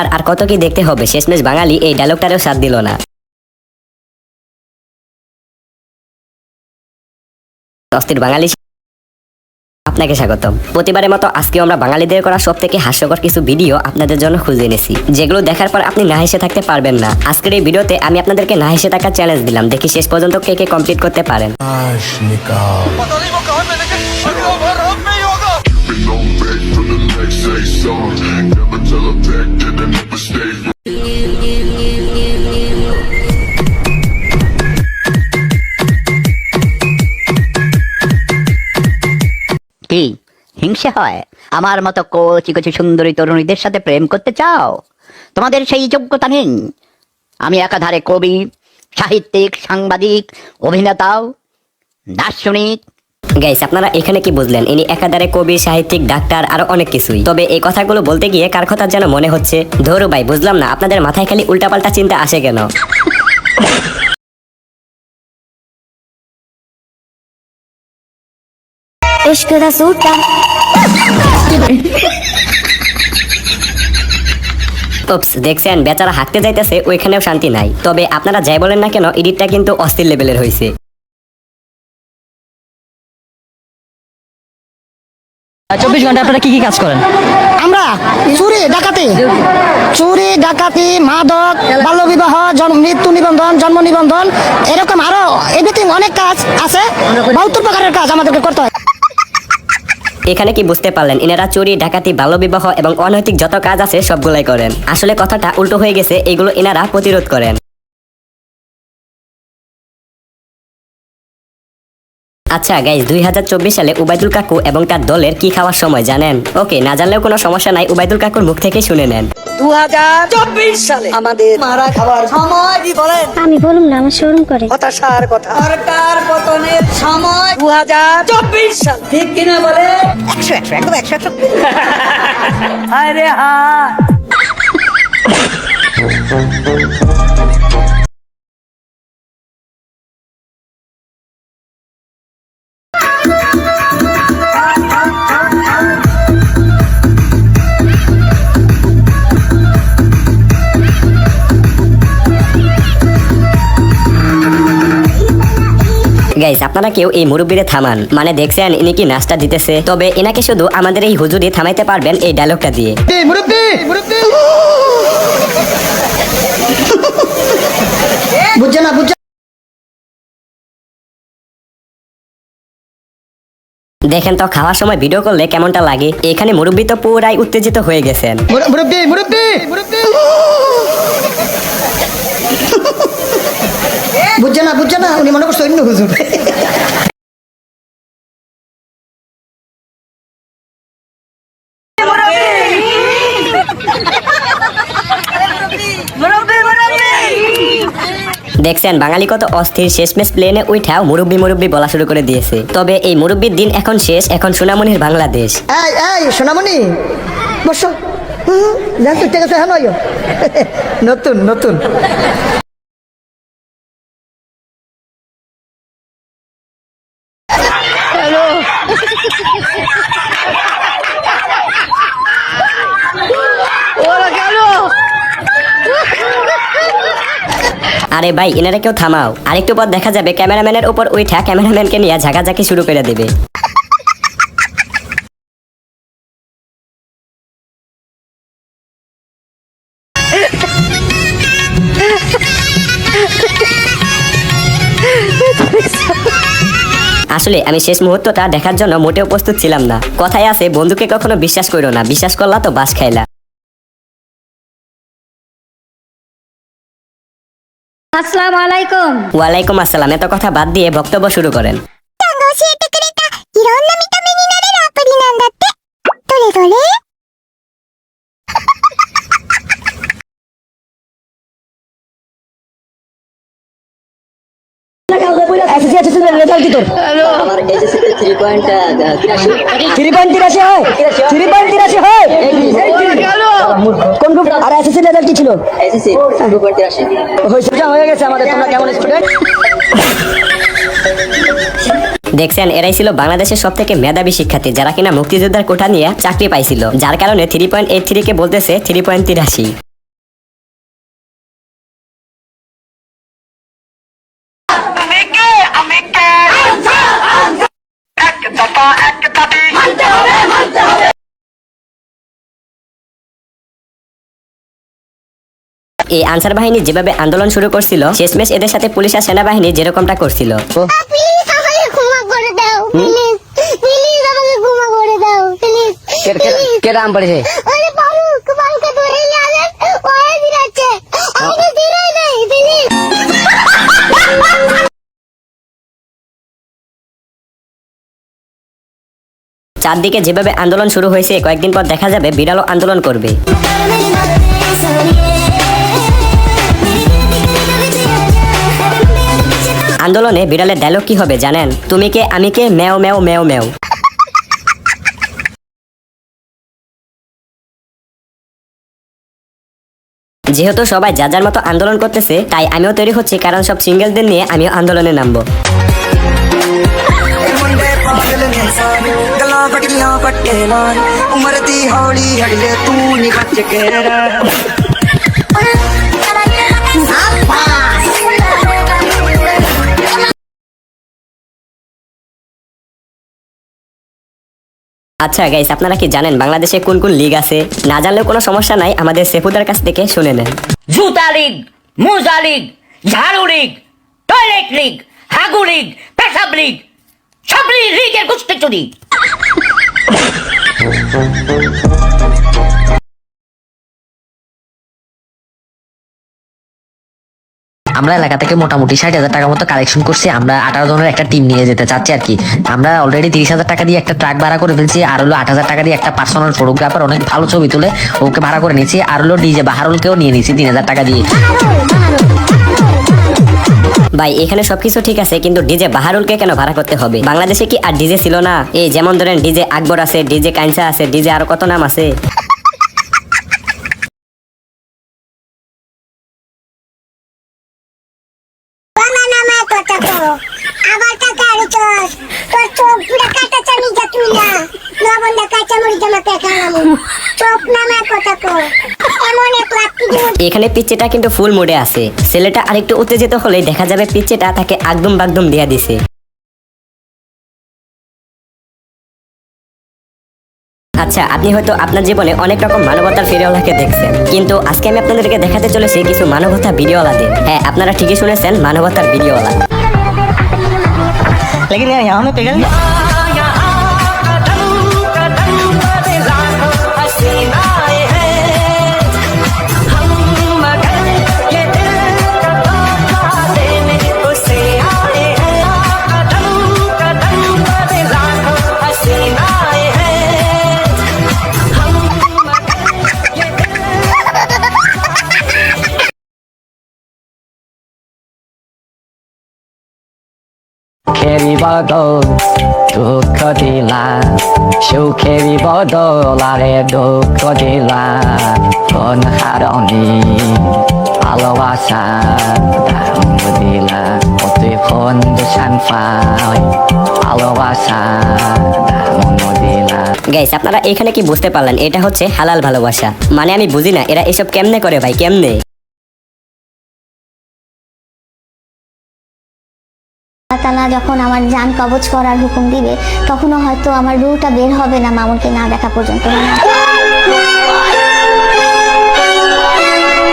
শালার আর কত কি দেখতে হবে? শেষমেশ বাঙালি এই ডায়লগটারেও সাথ দিল না। অস্থির বাঙালি আপনাকে স্বাগতম। প্রতিবারের মতো আজকে আমরা বাঙালিদের করা সব থেকে হাস্যকর কিছু ভিডিও আপনাদের জন্য খুঁজে এনেছি। যেগুলো দেখার পর আপনি না হেসে থাকতে পারবেন না। আজকের এই ভিডিওতে আমি আপনাদেরকে না হেসে থাকার চ্যালেঞ্জ দিলাম। দেখি শেষ পর্যন্ত কে কে কমপ্লিট করতে পারেন। হয় আমার মতো কচি কচি সুন্দরী তরুণীদের সাথে প্রেম করতে চাও তোমাদের সেই যোগ্যতা নেই আমি একাধারে কবি সাহিত্যিক সাংবাদিক অভিনেতাও দার্শনিক গাইস আপনারা এখানে কি বুঝলেন ইনি একাধারে কবি সাহিত্যিক ডাক্তার আরো অনেক কিছুই তবে এই কথাগুলো বলতে গিয়ে কার কথা যেন মনে হচ্ছে ধরু ভাই বুঝলাম না আপনাদের মাথায় খালি উল্টাপাল্টা চিন্তা আসে কেন इश्क दा सूटा দেখছেন বেচারা হাঁটতে যাইতেছে ওইখানেও শান্তি নাই। তবে আপনারা যাই বলেন না কেন এডিটটা কিন্তু অস্থির লেভেলের হয়েছে চব্বিশ ঘণ্টা আপনারা কি কি কাজ করেন? আমরা চুরি ডাকাতি। চুরি ডাকাতি মাদক বাল্যবিবাহ জন্ম মৃত্যু নিবন্ধন জন্ম নিবন্ধন এরকম আরও এভরিথিং অনেক কাজ আছে। বাহাত্তর প্রকারের কাজ আমাদেরকে করতে হয়। এখানে কি বুঝতে পারলেন? এনারা চুরি, ডাকাতি বাল্য বিবাহ এবং অনৈতিক যত কাজ আছে সবগুলাই করেন। আসলে কথাটা উল্টো হয়ে গেছে, এগুলো এনারা প্রতিরোধ করেন। আচ্ছা গাইজ দুই হাজার চব্বিশ সালে উবাইদুল কাকু এবং তার দলের কি খাওয়ার সময় জানেন? ওকে না জানলেও কোনো সমস্যা নাই উবাইদুল কাকুর মুখ থেকেই শুনে নেন। দু হাজার চব্বিশ সালে আমাদের মারা খাবার সময় বলেন? আমি বলুম না আমার শোরুম করে। হতাশার কথা। সরকার পতনের সময় দু হাজার চব্বিশ সাল। ঠিক কিনা বলে একশো একশো একদম একশো একশো। আরে হা গাইস আপনারা কেউ এই মুরব্বীরে থামান। মানে দেখছেন ইনি কি নাস্তা দিতেছে? তবে এনাকে শুধু আমাদের এই হুজুরি থামাইতে পারবেন এই ডায়লগটা দিয়ে। মুরব্বী! মুরব্বী! বুঝছে না বুঝছে দেখেন তো খাওয়ার সময় ভিডিও করলে কেমনটা লাগে? এখানে মুরব্বী তো পুরাই উত্তেজিত হয়ে গেছেন। মুরব্বী মুরব্বী! মুরব্বী! বুঝছে না বুঝছে না উনি মনে করছে অন্য হুজুর। দেখছেন বাঙালি কত অস্থির শেষমেশ প্লেনে উঠাও মুরব্বী মুরব্বী বলা শুরু করে দিয়েছে। তবে এই মুরব্বীর দিন এখন শেষ এখন সোনামনির বাংলাদেশ। এই এই সোনামণি বসো। ঠিক আছে হ্যাঁ নতুন নতুন। আরে ভাই, এনারা কেউ থামাও। আরেকটু পর দেখা যাবে ক্যামেরাম্যানের উপর উঠা ক্যামেরাম্যানকে নিয়ে ঝাঁকাঝাঁকি শুরু করে দেবে। আসলে আমি শেষ মুহূর্তটা দেখার জন্য মোটেও প্রস্তুত ছিলাম না। কথায় আছে, বন্ধুকে কখনো বিশ্বাস করো না। বিশ্বাস করলা তো বাস খাইলা। আসসালামু আলাইকুম ওয়ালাইকুম আসসালাম এত কথা বাদ দিয়ে বক্তব্য শুরু করেন। এসএসসি আছে তোর রেজাল্ট কি তোর আমার এসএসসি 3.83 3.83 হয়। 3.83 হয়। আর এসএসসি লেভেল কি ছিল? এসএসসি টু পয়েন্ট তিরাশি হয়েছে হয়ে গেছে আমাদের তোমরা কেমন স্টুডেন্ট? দেখছেন এরাই ছিল বাংলাদেশের সব থেকে মেধাবী শিক্ষার্থী যারা কিনা মুক্তিযোদ্ধার কোঠা নিয়ে চাকরি পাইছিল। যার কারণে থ্রি পয়েন্ট এইট থ্রি কে বলতেছে থ্রি পয়েন্ট তিরাশি। এই আনসার বাহিনী যেভাবে আন্দোলন শুরু করছিল শেষমেশ এদের সাথে পুলিশ আর সেনাবাহিনী যেরকমটা করছিল। পড়েছে চারদিকে যেভাবে আন্দোলন শুরু হয়েছে কয়েকদিন পর দেখা যাবে বিড়ালও আন্দোলন করবে। আন্দোলনে বিড়ালের ডায়লগ কি হবে জানেন? তুমি কে, আমি কে? ম্যাও ম্যাও ম্যাও ম্যাও। যেহেতু সবাই যা যার মতো আন্দোলন করতেছে, তাই আমিও তৈরি হচ্ছি, কারণ সব সিঙ্গেলদের নিয়ে আমিও আন্দোলনে নামবো। আচ্ছা গাইস আপনারা কি জানেন বাংলাদেশে কোন কোন লিগ আছে? না জানলেও কোনো সমস্যা নাই, আমাদের সেফুদার কাছ থেকে শুনে নেন। জুতা লিগ, মোজা লিগ, ঝাড়ু লিগ, টয়লেট লিগ, হাগু লিগ, পেশাব লিগ সব লিগের গোষ্ঠী চুরি। আমরা এলাকা থেকে মোটামুটি ষাট হাজার টাকা মতো কালেকশন করছি, আমরা আঠারো জনের একটা টিম নিয়ে যেতে চাচ্ছি আর কি। আমরা অলরেডি তিরিশ হাজার টাকা দিয়ে একটা ট্রাক ভাড়া করে ফেলছি, আর হলো আট হাজার টাকা দিয়ে একটা পার্সোনাল ফটোগ্রাফার অনেক ভালো ছবি তুলে ওকে ভাড়া করে নিয়েছি, আর হলো ডিজে বাহারুলকেও নিয়ে নিয়েছি তিন হাজার টাকা দিয়ে। ভাই, এখানে সবকিছু ঠিক আছে, কিন্তু ডিজে বাহারুলকে কেন ভাড়া করতে হবে? বাংলাদেশে কি আর ডিজে ছিল না? এই যেমন ধরেন ডিজে আকবর আছে ডিজে কাইনসা আছে ডিজে আরও কত নাম আছে বাবা নামায় কথা কো আবার টাকা আরে চস তোর চোখ পুরা কাটা চামি যা তুই না লবণ দা কাঁচা মরিচ আমাকে খাওয়াবো চোখ নামায় কথা কো এমন এক লাত্তি দিব এখানে পিচ্ছেটা কিন্তু ফুল মুডে আছে ছেলেটা আরেকটু উত্তেজিত হলেই দেখা যাবে পিচ্ছেটা তাকে একদম বাগদম দিয়া দিছে আচ্ছা আপনি হয়তো আপনার জীবনে অনেক রকম মানবতার ফিরেওয়ালাকে দেখছেন কিন্তু আজকে আমি আপনাদেরকে দেখাতে চলেছি কিছু মানবতা ভিডিওওয়ালাদের হ্যাঁ আপনারা ঠিকই শুনেছেন মানবতার ভিডিওওয়ালা लेकिन यहाँ में पिघल বদল, দুঃখ দিলা সুখে বদল আরে দুঃখ দিলা। কোন হারনি ভালোবাসা দাম দিলা। অতি ফোন দুসান পাই ভালোবাসা গাইস আপনারা এখানে কি বুঝতে পারলেন? এটা হচ্ছে হালাল ভালোবাসা। মানে আমি বুঝি না, এরা এসব কেমনে করে ভাই? কেমনে? তালা যখন আমার জান কবজ করার হুকুম দিবে তখনও হয়তো আমার রুটা বের হবে না মামুনকে না দেখা পর্যন্ত।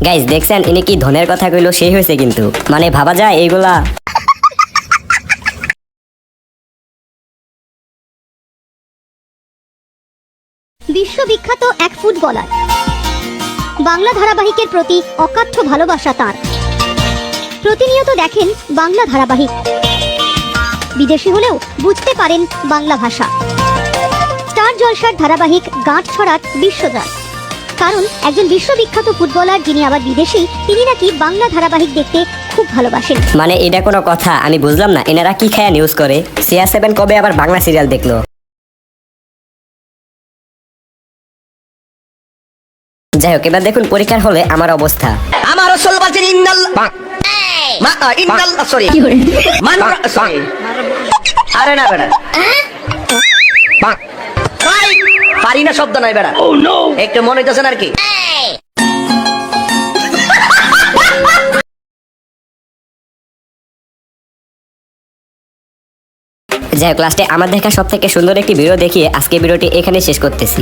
গাইস দেখছেন ইনি কি ধনের কথা কইলো সেই হয়েছে কিন্তু। মানে ভাবা যায় এইগুলা। বিশ্ববিখ্যাত এক ফুটবলার। বাংলা ধারাবাহিকের প্রতি অকাঠ্য ভালোবাসা তার। প্রতিনিয়ত দেখেন বাংলা ধারাবাহিক। বিদেশি হলেও বুঝতে পারেন বাংলা ভাষা। স্টার জলসার ধারাবাহিক গাঁট ছড়ার বিশ্বজাত কারণ একজন বিশ্ববিখ্যাত ফুটবলার যিনি আবার বিদেশি তিনি নাকি বাংলা ধারাবাহিক দেখতে খুব ভালোবাসেন। মানে এটা কোনো কথা আমি বুঝলাম না এনারা কি খায়া নিউজ করে? সিআর সেভেন কবে আবার বাংলা সিরিয়াল দেখল? যাই হোক এবার দেখুন পরীক্ষার হলে আমার অবস্থা। আমার রসুল বলছেন ইন্নাল মা ইন্নাল সরি মান সরি আরে না বেড়া। ভাই, পারি না শব্দ নাই বেড়া। একটু মনে হইতেছে না আর কি? যাই হোক লাস্টে আমার দেখা সব থেকে সুন্দর একটি ভিডিও দেখিয়ে আজকে ভিডিওটি এখানে শেষ করতেছি।